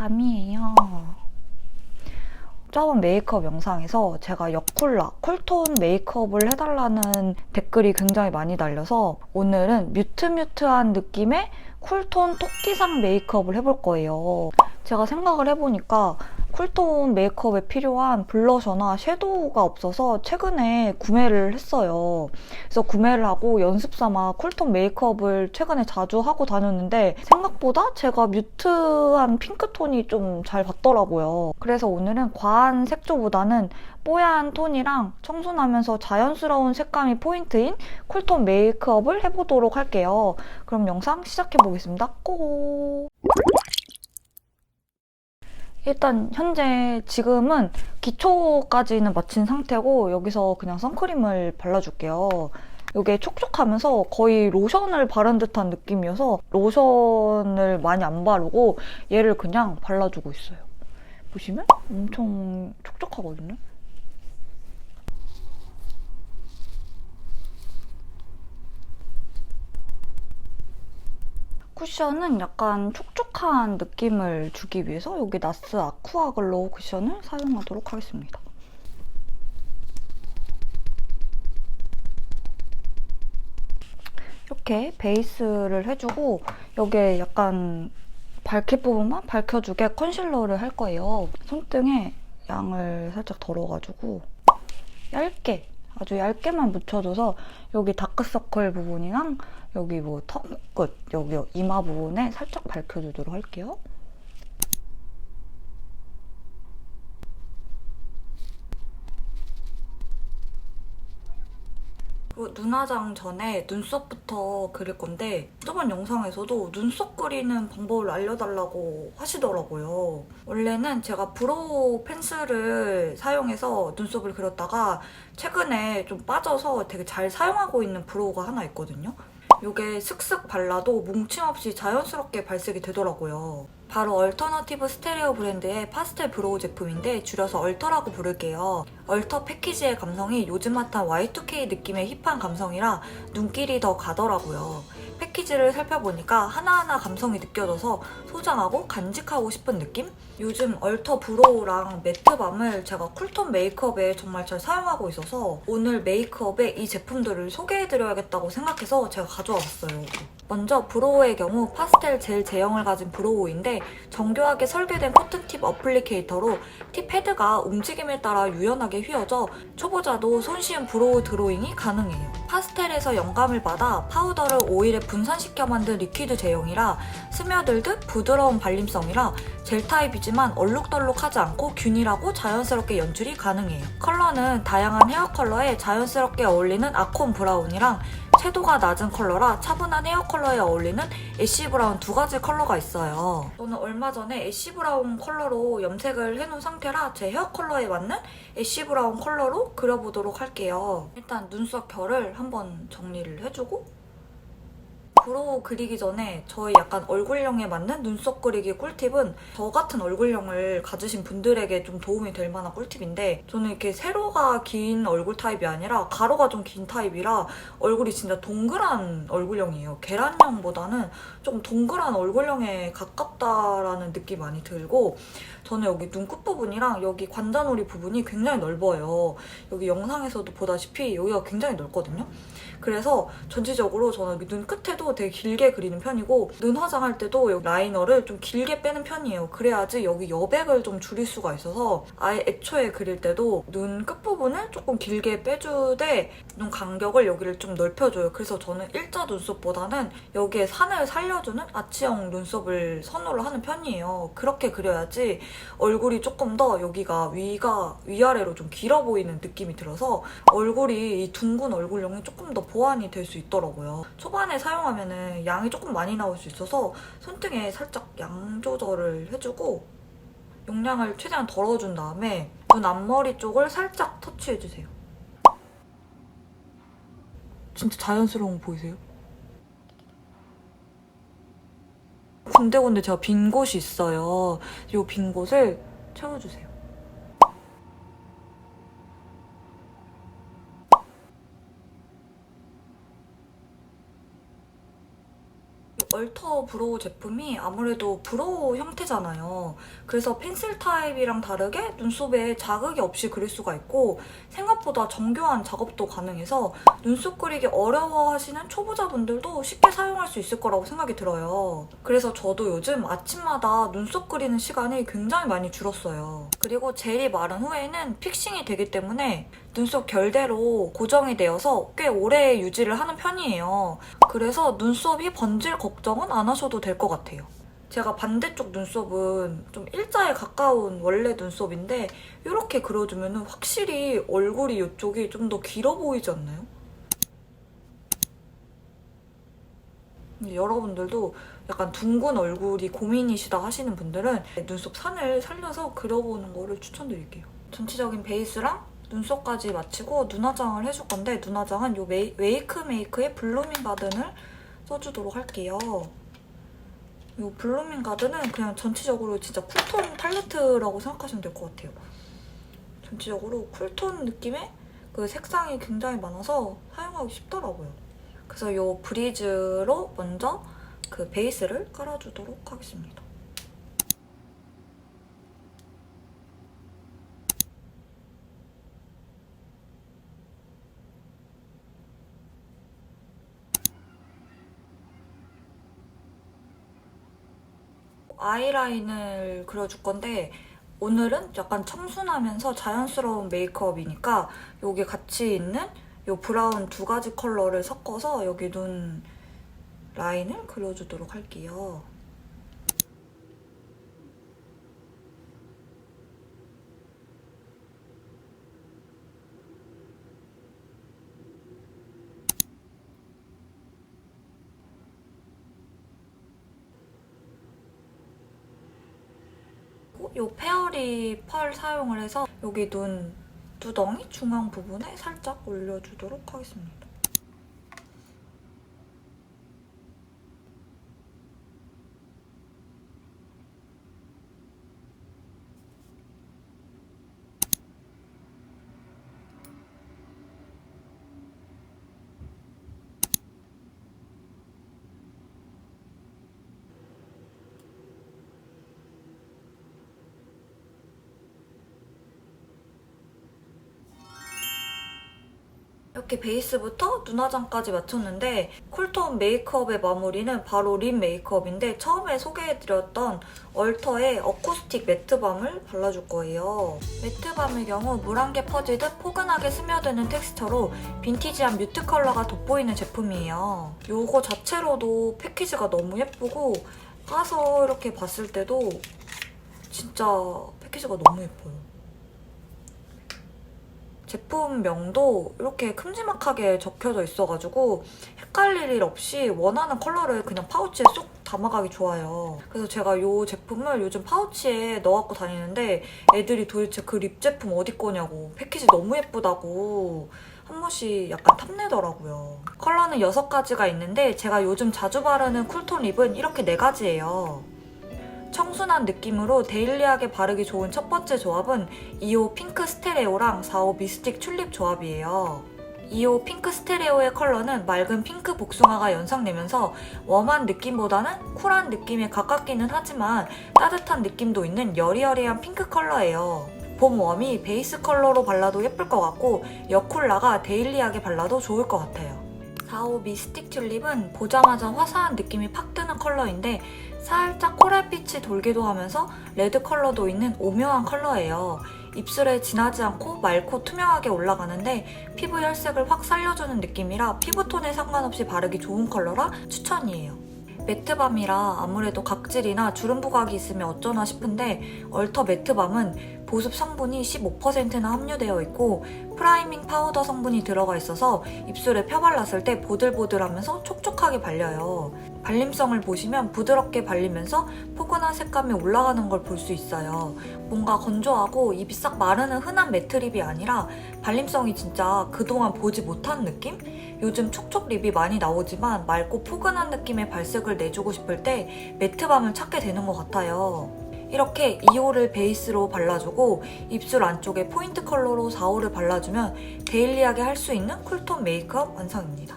밤이에요. 저번 메이크업 영상에서 제가 여콜라 쿨톤 메이크업을 해달라는 댓글이 굉장히 많이 달려서 오늘은 뮤트뮤트한 느낌의 쿨톤 토끼상 메이크업을 해볼 거예요. 제가 생각을 해보니까 쿨톤 메이크업에 필요한 블러셔나 섀도우가 없어서 최근에 구매를 했어요. 그래서 구매를 하고 연습 삼아 쿨톤 메이크업을 최근에 자주 하고 다녔는데 생각보다 제가 뮤트한 핑크톤이 좀 잘 받더라고요. 그래서 오늘은 과한 색조보다는 뽀얀 톤이랑 청순하면서 자연스러운 색감이 포인트인 쿨톤 메이크업을 해보도록 할게요. 그럼 영상 시작해보겠습니다. 고! 일단 현재 지금은 기초까지는 마친 상태고 여기서 그냥 선크림을 발라줄게요. 이게 촉촉하면서 거의 로션을 바른 듯한 느낌이어서 로션을 많이 안 바르고 얘를 그냥 발라주고 있어요. 보시면 엄청 촉촉하거든요. 쿠션은 약간 촉촉한 느낌을 주기 위해서 여기 나스 아쿠아 글로우 쿠션을 사용하도록 하겠습니다. 이렇게 베이스를 해주고 여기에 약간 밝힐 부분만 밝혀주게 컨실러를 할 거예요. 손등에 양을 살짝 덜어가지고 얇게 아주 얇게만 묻혀줘서 여기 다크서클 부분이랑 여기 뭐 턱 끝, 여기 이마 부분에 살짝 밝혀주도록 할게요. 그리고 눈화장 전에 눈썹부터 그릴 건데 저번 영상에서도 눈썹 그리는 방법을 알려달라고 하시더라고요. 원래는 제가 브로우 펜슬을 사용해서 눈썹을 그렸다가 최근에 좀 빠져서 되게 잘 사용하고 있는 브로우가 하나 있거든요. 이게 슥슥 발라도 뭉침 없이 자연스럽게 발색이 되더라고요. 바로 얼터너티브 스테레오 브랜드의 파스텔 브로우 제품인데 줄여서 얼터라고 부를게요. 얼터 패키지의 감성이 요즘 핫한 Y2K 느낌의 힙한 감성이라 눈길이 더 가더라고요. 패키지를 살펴보니까 하나하나 감성이 느껴져서 소장하고 간직하고 싶은 느낌? 요즘 얼터 브로우랑 매트밤을 제가 쿨톤 메이크업에 정말 잘 사용하고 있어서 오늘 메이크업에 이 제품들을 소개해드려야겠다고 생각해서 제가 가져왔어요. 먼저 브로우의 경우 파스텔 젤 제형을 가진 브로우인데 정교하게 설계된 코튼 팁 어플리케이터로 팁 헤드가 움직임에 따라 유연하게 휘어져 초보자도 손쉬운 브로우 드로잉이 가능해요. 파스텔에서 영감을 받아 파우더를 오일에 분 산시켜 만든 리퀴드 제형이라 스며들듯 부드러운 발림성이라 젤 타입이지만 얼룩덜룩하지 않고 균일하고 자연스럽게 연출이 가능해요. 컬러는 다양한 헤어 컬러에 자연스럽게 어울리는 아콘 브라운이랑 채도가 낮은 컬러라 차분한 헤어 컬러에 어울리는 애쉬 브라운 두 가지 컬러가 있어요. 저는 얼마 전에 애쉬 브라운 컬러로 염색을 해놓은 상태라 제 헤어 컬러에 맞는 애쉬 브라운 컬러로 그려보도록 할게요. 일단 눈썹 결을 한번 정리를 해주고 브로우 그리기 전에 저희 약간 얼굴형에 맞는 눈썹 그리기 꿀팁은 저 같은 얼굴형을 가지신 분들에게 좀 도움이 될 만한 꿀팁인데 저는 이렇게 세로가 긴 얼굴 타입이 아니라 가로가 좀 긴 타입이라 얼굴이 진짜 동그란 얼굴형이에요. 계란형보다는 좀 동그란 얼굴형에 가깝다라는 느낌이 많이 들고 저는 여기 눈 끝 부분이랑 여기 관자놀이 부분이 굉장히 넓어요. 여기 영상에서도 보다시피 여기가 굉장히 넓거든요. 그래서 전체적으로 저는 눈 끝에도 되게 길게 그리는 편이고 눈 화장할 때도 라이너를 좀 길게 빼는 편이에요. 그래야지 여기 여백을 좀 줄일 수가 있어서 아예 애초에 그릴 때도 눈 끝부분을 조금 길게 빼주되 눈 간격을 여기를 좀 넓혀줘요. 그래서 저는 일자 눈썹보다는 여기에 산을 살려주는 아치형 눈썹을 선호를 하는 편이에요. 그렇게 그려야지 얼굴이 조금 더 여기가 위가 위아래로 좀 길어 보이는 느낌이 들어서 얼굴이 이 둥근 얼굴형이 조금 더 보완이 될 수 있더라고요. 초반에 사용 하면은 양이 조금 많이 나올 수 있어서 손등에 살짝 양 조절을 해주고 용량을 최대한 덜어준 다음에 눈 앞머리 쪽을 살짝 터치해주세요. 진짜 자연스러운 거 보이세요? 군데군데 제가 빈 곳이 있어요. 이 빈 곳을 채워주세요. 얼터 브로우 제품이 아무래도 브로우 형태잖아요. 그래서 펜슬 타입이랑 다르게 눈썹에 자극이 없이 그릴 수가 있고 생각보다 정교한 작업도 가능해서 눈썹 그리기 어려워하시는 초보자분들도 쉽게 사용할 수 있을 거라고 생각이 들어요. 그래서 저도 요즘 아침마다 눈썹 그리는 시간이 굉장히 많이 줄었어요. 그리고 젤이 마른 후에는 픽싱이 되기 때문에 눈썹 결대로 고정이 되어서 꽤 오래 유지를 하는 편이에요. 그래서 눈썹이 번질 걱정은 안 하셔도 될 것 같아요. 제가 반대쪽 눈썹은 좀 일자에 가까운 원래 눈썹인데 이렇게 그려주면 확실히 얼굴이 이쪽이 좀 더 길어 보이지 않나요? 여러분들도 약간 둥근 얼굴이 고민이시다 하시는 분들은 눈썹 산을 살려서 그려보는 거를 추천드릴게요. 전체적인 베이스랑 눈썹까지 마치고 눈화장을 해줄 건데 눈화장은 이 메이, 웨이크 메이크의 블루밍 가든을 써주도록 할게요. 이 블루밍 가든은 그냥 전체적으로 진짜 쿨톤 팔레트라고 생각하시면 될 것 같아요. 전체적으로 쿨톤 느낌의 그 색상이 굉장히 많아서 사용하기 쉽더라고요. 그래서 이 브리즈로 먼저 그 베이스를 깔아주도록 하겠습니다. 아이라인을 그려줄 건데 오늘은 약간 청순하면서 자연스러운 메이크업이니까 여기 같이 있는 이 브라운 두 가지 컬러를 섞어서 여기 눈 라인을 그려주도록 할게요. 이 페어리 펄 사용을 해서 여기 눈 두덩이 중앙 부분에 살짝 올려주도록 하겠습니다. 이렇게 베이스부터 눈화장까지 마쳤는데 쿨톤 메이크업의 마무리는 바로 립 메이크업인데 처음에 소개해드렸던 얼터의 어쿠스틱 매트밤을 발라줄 거예요. 매트밤의 경우 물 한 개 퍼지듯 포근하게 스며드는 텍스처로 빈티지한 뮤트 컬러가 돋보이는 제품이에요. 이거 자체로도 패키지가 너무 예쁘고 까서 이렇게 봤을 때도 진짜 패키지가 너무 예뻐요. 제품명도 이렇게 큼지막하게 적혀져 있어가지고 헷갈릴 일 없이 원하는 컬러를 그냥 파우치에 쏙 담아가기 좋아요. 그래서 제가 이 제품을 요즘 파우치에 넣어갖고 다니는데 애들이 도대체 그 립 제품 어디 거냐고 패키지 너무 예쁘다고 한 번씩 약간 탐내더라고요. 컬러는 6가지가 있는데 제가 요즘 자주 바르는 쿨톤 립은 이렇게 4가지예요. 청순한 느낌으로 데일리하게 바르기 좋은 첫 번째 조합은 2호 핑크 스테레오랑 4호 미스틱 튤립 조합이에요. 2호 핑크 스테레오의 컬러는 맑은 핑크 복숭아가 연상되면서 웜한 느낌보다는 쿨한 느낌에 가깝기는 하지만 따뜻한 느낌도 있는 여리여리한 핑크 컬러예요. 봄 웜이 베이스 컬러로 발라도 예쁠 것 같고 여쿨라가 데일리하게 발라도 좋을 것 같아요. 4호 미스틱 튤립은 보자마자 화사한 느낌이 팍 드는 컬러인데 살짝 코랄빛이 돌기도 하면서 레드 컬러도 있는 오묘한 컬러예요. 입술에 진하지 않고 맑고 투명하게 올라가는데 피부 혈색을 확 살려주는 느낌이라 피부톤에 상관없이 바르기 좋은 컬러라 추천이에요. 매트밤이라 아무래도 각질이나 주름 부각이 있으면 어쩌나 싶은데 얼터 매트밤은 보습 성분이 15%나 함유되어 있고 프라이밍 파우더 성분이 들어가 있어서 입술에 펴발랐을 때 보들보들하면서 촉촉하게 발려요. 발림성을 보시면 부드럽게 발리면서 포근한 색감이 올라가는 걸 볼 수 있어요. 뭔가 건조하고 입이 싹 마르는 흔한 매트립이 아니라 발림성이 진짜 그동안 보지 못한 느낌? 요즘 촉촉 립이 많이 나오지만 맑고 포근한 느낌의 발색을 내주고 싶을 때 매트밤을 찾게 되는 것 같아요. 이렇게 2호를 베이스로 발라주고 입술 안쪽에 포인트 컬러로 4호를 발라주면 데일리하게 할 수 있는 쿨톤 메이크업 완성입니다.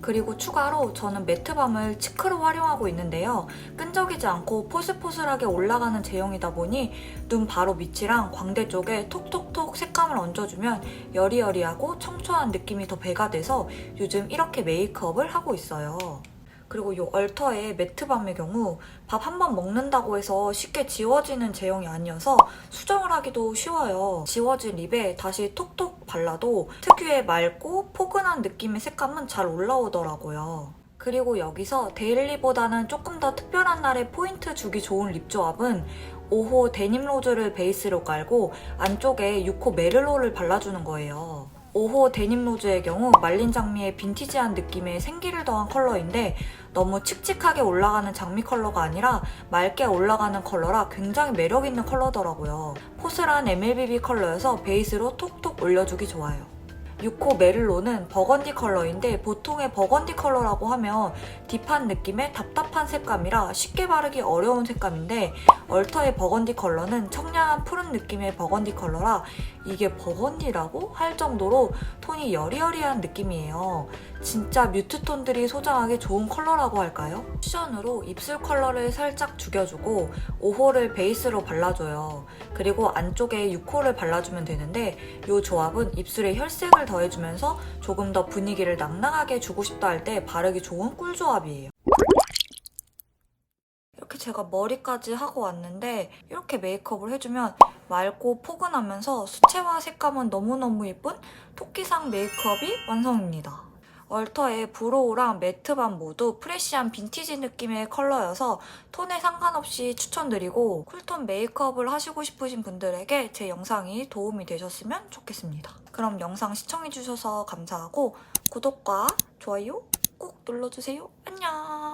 그리고 추가로 저는 매트밤을 치크로 활용하고 있는데요. 끈적이지 않고 포슬포슬하게 올라가는 제형이다 보니 눈 바로 밑이랑 광대 쪽에 톡톡톡 색감을 얹어주면 여리여리하고 청초한 느낌이 더 배가 돼서 요즘 이렇게 메이크업을 하고 있어요. 그리고 이 얼터의 매트밤의 경우 밥 한 번 먹는다고 해서 쉽게 지워지는 제형이 아니어서 수정을 하기도 쉬워요. 지워진 립에 다시 톡톡 발라도 특유의 맑고 포근한 느낌의 색감은 잘 올라오더라고요. 그리고 여기서 데일리보다는 조금 더 특별한 날에 포인트 주기 좋은 립 조합은 5호 데님 로즈를 베이스로 깔고 안쪽에 6호 메를로를 발라주는 거예요. 5호 데님 로즈의 경우 말린 장미의 빈티지한 느낌의 생기를 더한 컬러인데 너무 칙칙하게 올라가는 장미 컬러가 아니라 맑게 올라가는 컬러라 굉장히 매력있는 컬러더라고요. 포슬한 MLBB 컬러여서 베이스로 톡톡 올려주기 좋아요. 6호 메를로는 버건디 컬러인데 보통의 버건디 컬러라고 하면 딥한 느낌의 답답한 색감이라 쉽게 바르기 어려운 색감인데 얼터의 버건디 컬러는 청량한 푸른 느낌의 버건디 컬러라 이게 버건디라고 할 정도로 톤이 여리여리한 느낌이에요. 진짜 뮤트 톤들이 소장하기 좋은 컬러라고 할까요? 쿠션으로 입술 컬러를 살짝 죽여주고 5호를 베이스로 발라줘요. 그리고 안쪽에 6호를 발라주면 되는데 이 조합은 입술에 혈색을 더해주면서 조금 더 분위기를 낭낭하게 주고 싶다 할 때 바르기 좋은 꿀 조합이에요. 제가 머리까지 하고 왔는데 이렇게 메이크업을 해주면 맑고 포근하면서 수채화 색감은 너무너무 예쁜 토끼상 메이크업이 완성입니다. 얼터의 브로우랑 매트밤 모두 프레쉬한 빈티지 느낌의 컬러여서 톤에 상관없이 추천드리고 쿨톤 메이크업을 하시고 싶으신 분들에게 제 영상이 도움이 되셨으면 좋겠습니다. 그럼 영상 시청해주셔서 감사하고 구독과 좋아요 꼭 눌러주세요. 안녕!